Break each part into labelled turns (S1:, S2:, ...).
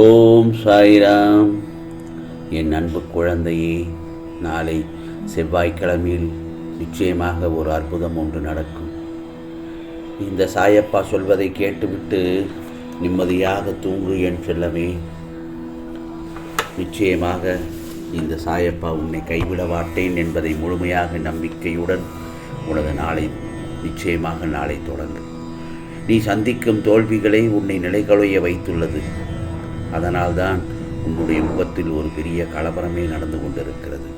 S1: ஓம் சாய்ராம். என் அன்பு குழந்தையே நாளை செவ்வாய்க்கிழமையில் நிச்சயமாக ஒரு அற்புதம் ஒன்று நடக்கும். இந்த சாயப்பா சொல்வதை கேட்டுவிட்டு நிம்மதியாக தூங்கு என் செல்லமே. நிச்சயமாக இந்த சாயப்பா உன்னை கைவிட மாட்டேன் என்பதை முழுமையாக நம்பிக்கையுடன் உனது நாளை நிச்சயமாக நாளை தொடங்கு. நீ சந்திக்கும் தோல்விகளை உன்னை நிலைகளைய வைத்துள்ளது. அதனால்தான் உன்னுடைய முகத்தில் ஒரு பெரிய கலவரமே நடந்து கொண்டிருக்கிறது.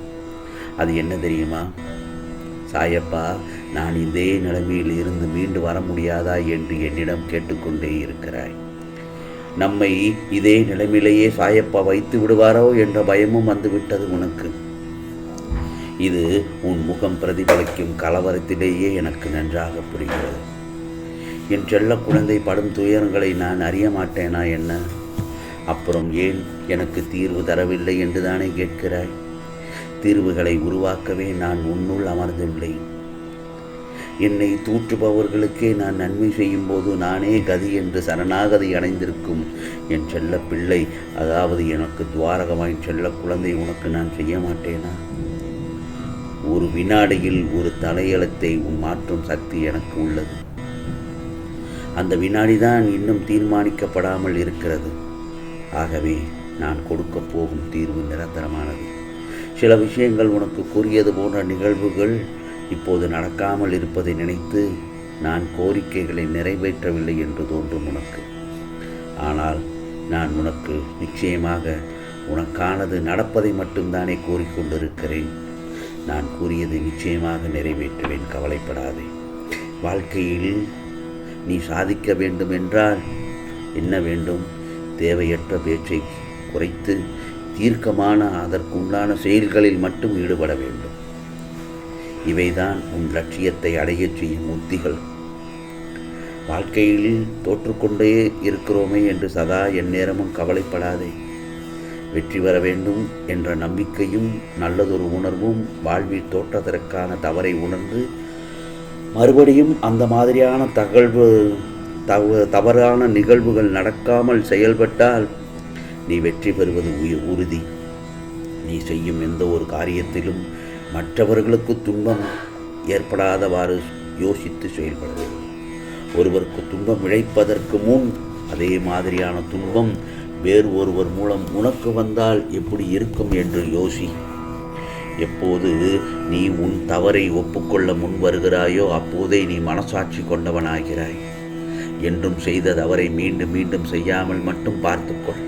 S1: அது என்ன தெரியுமா? சாயப்பா நான் இதே நிலைமையில் இருந்து மீண்டு வர முடியாதா என்று என்னிடம் கேட்டுக்கொண்டே இருக்கிறாய். நம்மை இதே நிலைமையிலேயே சாயப்பா வைத்து விடுவாரோ என்ற பயமும் வந்துவிட்டது உனக்கு. இது உன் முகம் பிரதிபலிக்கும் கலவரத்திலேயே எனக்கு நன்றாக புரிகிறது. என் செல்ல குழந்தை படும் துயரங்களை நான் அறிய மாட்டேனா என்ன? அப்புறம் ஏன் எனக்கு தீர்வு தரவில்லை என்று தானே கேட்கிறாய்? தீர்வுகளை உருவாக்கவே நான் உன்னுள் அமர்ந்துள்ளேன் என்னை தூற்றுபவர்களுக்கே நான் நன்மை செய்யும் போது நானே கதி என்று சரணாகதி அடைந்திருக்கும். என் செல்ல பிள்ளை அதாவது எனக்கு துவாரகமாய் செல்ல குழந்தை உனக்கு நான் செய்ய மாட்டேனா? ஒரு வினாடியில் ஒரு தலையெழுத்தை உன் மாற்றும் சக்தி எனக்கு உள்ளது. அந்த வினாடிதான் இன்னும் தீர்மானிக்கப்படாமல் இருக்கிறது. ஆகவே நான் கொடுக்க போகும் தீர்வு நிரந்தரமானது. சில விஷயங்கள் உனக்கு கூறியது போன்ற நிகழ்வுகள் இப்போது நடக்காமல் இருப்பதை நினைத்து நான் கோரிக்கைகளை நிறைவேற்றவில்லை என்று தோன்றும் உனக்கு. ஆனால் நான் உனக்கு நிச்சயமாக உனக்கானது நடப்பதை மட்டும்தானே கூறிக்கொண்டிருக்கிறேன் நான் கூறியதை நிச்சயமாக நிறைவேற்றுவேன் கவலைப்படாதே. வாழ்க்கையில் நீ சாதிக்க வேண்டும் என்றால் என்ன வேண்டும்? தேவையற்ற பேச்சை குறைத்து தீர்க்கமான அதற்குண்டான செயல்களில் மட்டும் ஈடுபட வேண்டும். இவைதான் உன் லட்சியத்தை அடையச் செய்யும் உத்திகள். வாழ்க்கையில் தோற்றுக்கொண்டே இருக்கிறோமே என்று சதா என் நேரமும் கவலைப்படாதே. வெற்றி பெற வேண்டும் என்ற நம்பிக்கையும் நல்லதொரு உணர்வும் வாழ்வில் தோற்றதற்கான தவறை உணர்ந்து மறுபடியும் அந்த மாதிரியான தகழ்வு தவ தவறான நிகழ்வுகள் நடக்காமல் செயல்பட்டால் நீ வெற்றி பெறுவது உய உறுதி. நீ செய்யும் எந்த ஒரு காரியத்திலும் மற்றவர்களுக்கு துன்பம் ஏற்படாதவாறு யோசித்து செயல்பட வேண்டும். ஒருவருக்கு துன்பம் இழைப்பதற்கு முன் அதே மாதிரியான துன்பம் வேறு ஒருவர் மூலம் உனக்கு வந்தால் எப்படி இருக்கும் என்று யோசி. எப்போது நீ உன் தவறை ஒப்புக்கொள்ள முன் வருகிறாயோ அப்போதே நீ மனசாட்சி கொண்டவனாகிறாய். என்றும் செய்த தவறை மீண்டும் மீண்டும் செய்யாமல் மட்டும் பார்த்துக்கொள்.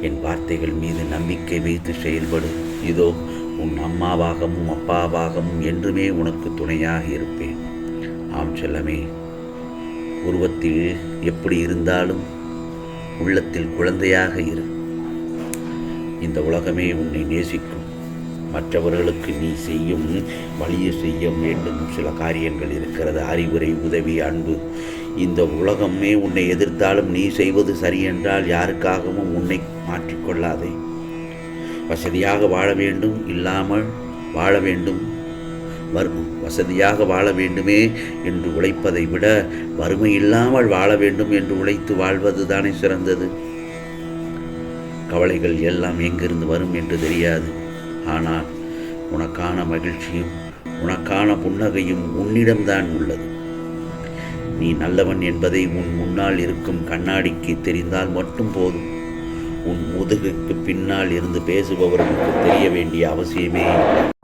S1: என் வார்த்தைகள் மீது நம்பிக்கை வைத்து செயல்படு. இதோ உன் அம்மாவாகவும் அப்பாவாகவும் என்றுமே உனக்கு துணையாக இருப்பேன். ஆம் செல்லமே உருவத்தில் எப்படி இருந்தாலும் உள்ளத்தில் குழந்தையாக இரு. இந்த உலகமே உன்னை நேசிக்கும். மற்றவர்களுக்கு நீ செய்யும் வழியை செய்ய வேண்டும் சில காரியங்கள் இருக்கிறது. அறிவுரை உதவி அன்பு. இந்த உலகமே உன்னை எதிர்த்தாலும் நீ செய்வது சரியென்றால் யாருக்காகவும் உன்னை மாற்றிக்கொள்ளாதே. வசதியாக வாழ வேண்டும் இல்லாமல் வாழ வேண்டும். வரும் வசதியாக வாழ வேண்டுமே என்று உழைப்பதை விட வறுமை இல்லாமல் வாழ வேண்டும் என்று உழைத்து வாழ்வது தானே சிறந்தது. கவலைகள் எல்லாம் எங்கிருந்து வரும் என்று தெரியாது. ஆனால் உனக்கான மகிழ்ச்சியும் உனக்கான புன்னகையும் உன்னிடம்தான் உள்ளது. நீ நல்லவன் என்பதை உன் முன்னால் இருக்கும் கண்ணாடிக்கு தெரிந்தால் மட்டும் போதும். உன் முதுகுக்கு பின்னால் இருந்து பேசுபவர்களுக்கு தெரிய வேண்டிய அவசியமே.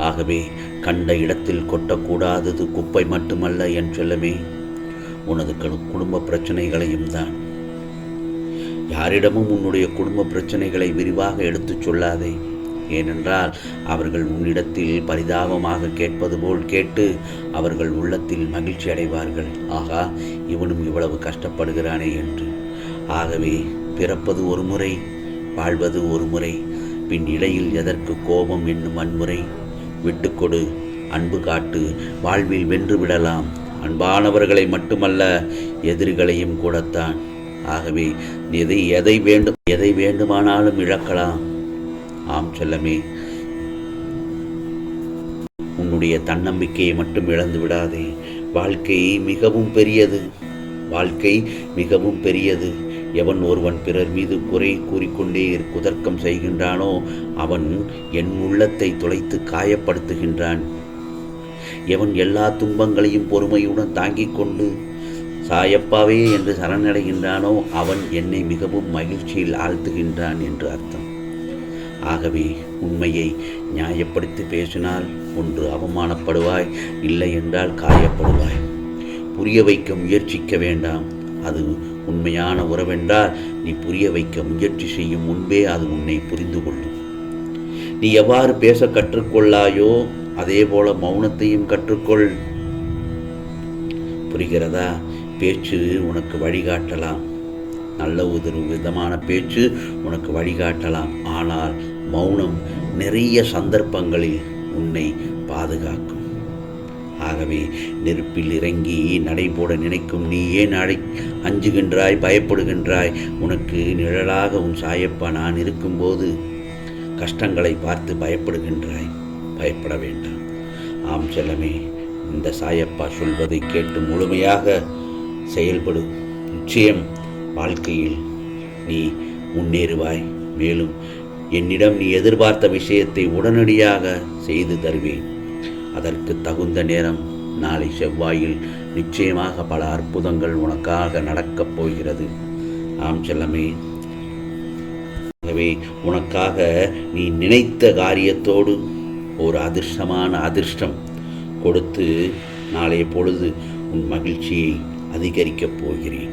S1: ஆகவே கண்ட இடத்தில் கொட்டக்கூடாதது குப்பை மட்டுமல்ல என் செல்லமே. உனது குடும்ப பிரச்சனைகளையும் தான். யாரிடமும் உன்னுடைய குடும்ப பிரச்சனைகளை விரிவாக எடுத்துச் சொல்லாதே. ஏனென்றால் அவர்கள் உன்னிடத்தில் பரிதாபமாக கேட்பது போல் கேட்டு அவர்கள் உள்ளத்தில் மகிழ்ச்சி அடைவார்கள். ஆகா இவனும் இவ்வளவு கஷ்டப்படுகிறானே என்று. ஆகவே பிறப்பது ஒரு முறை வாழ்வது ஒரு முறை பின் இடையில் எதற்கு கோபம் என்னும் வன்முறை விட்டுக்கொடு அன்பு காட்டு வாழ்வில் வென்று விடலாம். அன்பானவர்களை மட்டுமல்ல எதிரிகளையும் கூடத்தான். ஆகவே எதை எதை வேண்டும் எதை வேண்டுமானாலும் இழக்கலாம். ஆம் செல்லமே. உன்னுடைய தன்னம்பிக்கையை மட்டும் இழந்து விடாதே. வாழ்க்கை மிகவும் பெரியது. வாழ்க்கை மிகவும் பெரியது. எவன் ஒருவன் பிறர் மீது குறை கூறிக்கொண்டே குதர்க்கம் செய்கின்றானோ அவன் என் உள்ளத்தை துளைத்து காயப்படுத்துகின்றான். எவன் எல்லா துன்பங்களையும் பொறுமையுடன் தாங்கிக் கொண்டு சாயப்பாவே என்று சரணடைகின்றானோ அவன் என்னை மிகவும் மகிழ்ச்சியில் ஆழ்த்துகின்றான் என்று அர்த்தம். ஆகவே உண்மையை நியாயப்படுத்தி பேசினால் ஒன்று அவமானப்படுவாய் இல்லை என்றால் காயப்படுவாய். புரிய வைக்க முயற்சிக்க வேண்டாம். அது உண்மையான உறவென்றால் நீ புரிய வைக்க முயற்சி செய்யும் முன்பே அது உன்னை புரிந்து கொள்ளும் நீ எவ்வாறு பேச கற்றுக்கொள்ளாயோ அதே போல மௌனத்தையும் கற்றுக்கொள். புரிகிறதா? பேச்சு உனக்கு வழிகாட்டலாம். நல்ல ஒரு விதமான பேச்சு உனக்கு வழிகாட்டலாம். ஆனால் மௌனம் நிறைய சந்தர்ப்பங்களில் உன்னை பாதுகாக்கும். ஆகவே நெருப்பில் இறங்கி நடைபோட நினைக்கும் நீ ஏன் அடை அஞ்சுகின்றாய் பயப்படுகின்றாய்? உனக்கு நிழலாக உன் சாயப்பா நான் இருக்கும்போது கஷ்டங்களை பார்த்து பயப்படுகின்றாய். பயப்பட வேண்டாம். ஆம் செல்லமே இந்த சாயப்பா சொல்வதை கேட்டு முழுமையாக செயல்படு. நிச்சயம் வாழ்க்கையில் நீ முன்னேறுவாய். மேலும் என்னிடம் நீ எதிர்பார்த்த விஷயத்தை உடனடியாக செய்து தருவேன். அதற்கு தகுந்த நேரம் நாளை செவ்வாயில் நிச்சயமாக பல அற்புதங்கள் உனக்காக நடக்கப் போகிறது. ஆம் செல்லமே. ஆகவே உனக்காக நீ நினைத்த காரியத்தோடு ஒரு அதிர்ஷ்டமான அதிர்ஷ்டம் கொடுத்து நாளைய பொழுது உன் மகிழ்ச்சியை அதிகரிக்கப் போகிறேன்.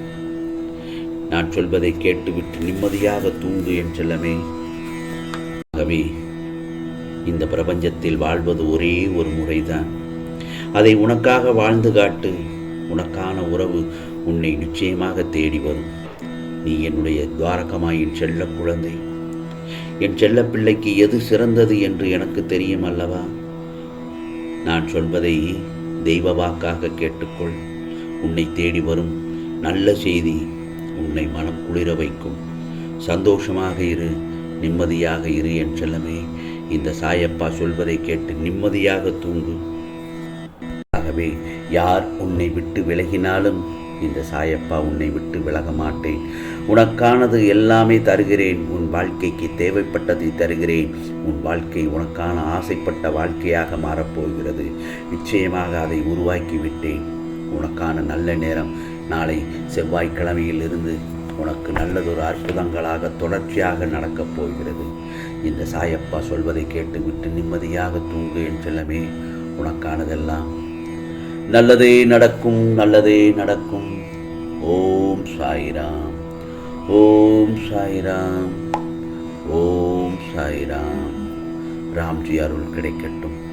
S1: நான் சொல்வதை கேட்டுவிட்டு நிம்மதியாக தூங்கு என் செல்லமே. ஆகவே இந்த பிரபஞ்சத்தில் வாழ்வது ஒரே ஒரு முறைதான். அதை உனக்காக வாழ்ந்து காட்டு உனக்கான உறவு உன்னை நிச்சயமாக தேடி வரும். நீ என்னுடைய துவாரகமாயின் செல்ல குழந்தை. என் செல்ல பிள்ளைக்கு எது சிறந்தது என்று எனக்கு தெரியும் அல்லவா? நான் சொல்வதை தெய்வ வாக்காக கேட்டுக்கொள். உன்னை தேடி வரும் நல்ல செய்தி உன்னை மனம் குளிர வைக்கும். சந்தோஷமாக இரு. நிம்மதியாக இரு என் செல்லமே. இந்த சாயப்பா சொல்வதை கேட்டு நிம்மதியாக தூங்கு. ஆகவே யார் உன்னை விட்டு விலகினாலும் இந்த சாயப்பா உன்னை விட்டு விலக மாட்டேன். உனக்கானது எல்லாமே தருகிறேன். உன் வாழ்க்கைக்கு தேவைப்பட்டதை தருகிறேன். உன் வாழ்க்கை உனக்கான ஆசைப்பட்ட வாழ்க்கையாக மாறப்போகிறது. நிச்சயமாக அதை உருவாக்கி விட்டேன். உனக்கான நல்ல நேரம் நாளை செவ்வாய்க்கிழமையிலிருந்து உனக்கு நல்லதொரு அற்புதங்களாக தொடர்ச்சியாக நடக்கப் போகிறது. இந்த சாயப்பா சொல்வதை கேட்டுவிட்டு நிம்மதியாக தூங்கு என் செல்லமே உனக்கானதெல்லாம். நல்லதே நடக்கும் நல்லதே நடக்கும். ஓம் சாய்ராம் ஓம் சாய்ராம் ஓம் சாய்ராம். ராம்ஜி அருள் கிடைக்கட்டும்.